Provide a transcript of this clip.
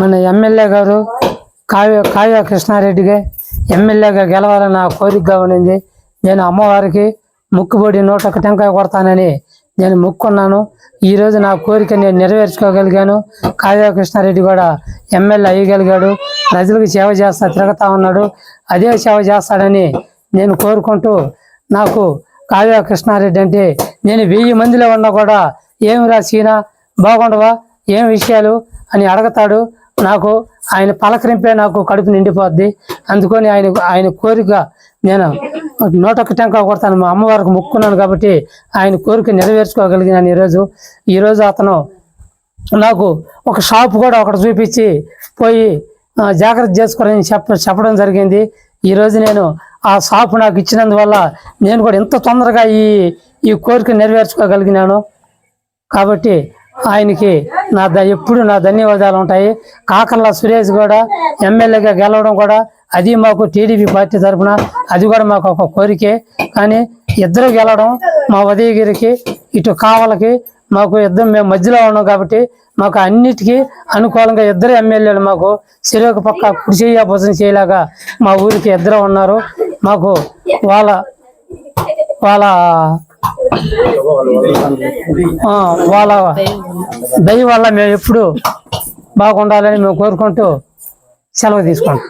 మన ఎమ్మెల్యే గారు కావ్య కావ్య కృష్ణారెడ్డిగా ఎమ్మెల్యేగా గెలవాలని నా కోరికగా ఉండింది నేను అమ్మవారికి ముక్కుబడి నూట ఒక టెంకాయ కొడతానని నేను ముక్కున్నాను. ఈ రోజు నా కోరిక నేను నెరవేర్చుకోగలిగాను. కావ్య కృష్ణారెడ్డి కూడా ఎమ్మెల్యే అయ్యగలిగాడు. ప్రజలకు సేవ చేస్తా తిరుగుతా ఉన్నాడు. అదే సేవ చేస్తాడని నేను కోరుకుంటూ నాకు కావ్య కృష్ణారెడ్డి అంటే నేను వెయ్యి మందిలో ఉన్నా కూడా ఏమి రాసినా బాగుండవా? ఏం విషయాలు అని అడగతాడు. నాకు ఆయన పలకరింపే నాకు కడుపు నిండిపోద్ది. అందుకని ఆయన ఆయన కోరిక నేను నూటొక్క టెంక కొడతాను. మా అమ్మవారికి మొక్కున్నాను కాబట్టి ఆయన కోరిక నెరవేర్చుకోగలిగినాను ఈరోజు. ఈరోజు అతను నాకు ఒక షాప్ కూడా ఒకటి చూపించి పోయి జాగ్రత్త చేసుకోరని చెప్ప చెప్పడం జరిగింది. ఈరోజు నేను ఆ షాప్ నాకు ఇచ్చినందువల్ల నేను కూడా ఇంత తొందరగా ఈ ఈ కోరిక నెరవేర్చుకోగలిగినాను. కాబట్టి ఆయనకి నా ద ఎప్పుడు నా ధన్యవాదాలు ఉంటాయి. కాకర్ల సురేష్ కూడా ఎమ్మెల్యేగా గెలవడం కూడా అది మాకు టీడీపీ పార్టీ తరఫున అది కూడా మాకు ఒక కోరికే. కానీ ఇద్దరు గెలవడం మా ఉదయగిరికి ఇటు కావలకి మాకు ఇద్దరు మేము మధ్యలో ఉన్నాం కాబట్టి మాకు అన్నిటికీ అనుకూలంగా ఇద్దరు ఎమ్మెల్యేలు మాకు చెరుకు పక్క కుడి భోజనం భుజం చేయలాగా మా ఊరికి ఇద్దరు ఉన్నారు. మాకు వాళ్ళ వాళ్ళ వాళ్ళ దయ వల్ల మేము ఎప్పుడు బాగుండాలని మేము కోరుకుంటూ సెలవు తీసుకుంటాం.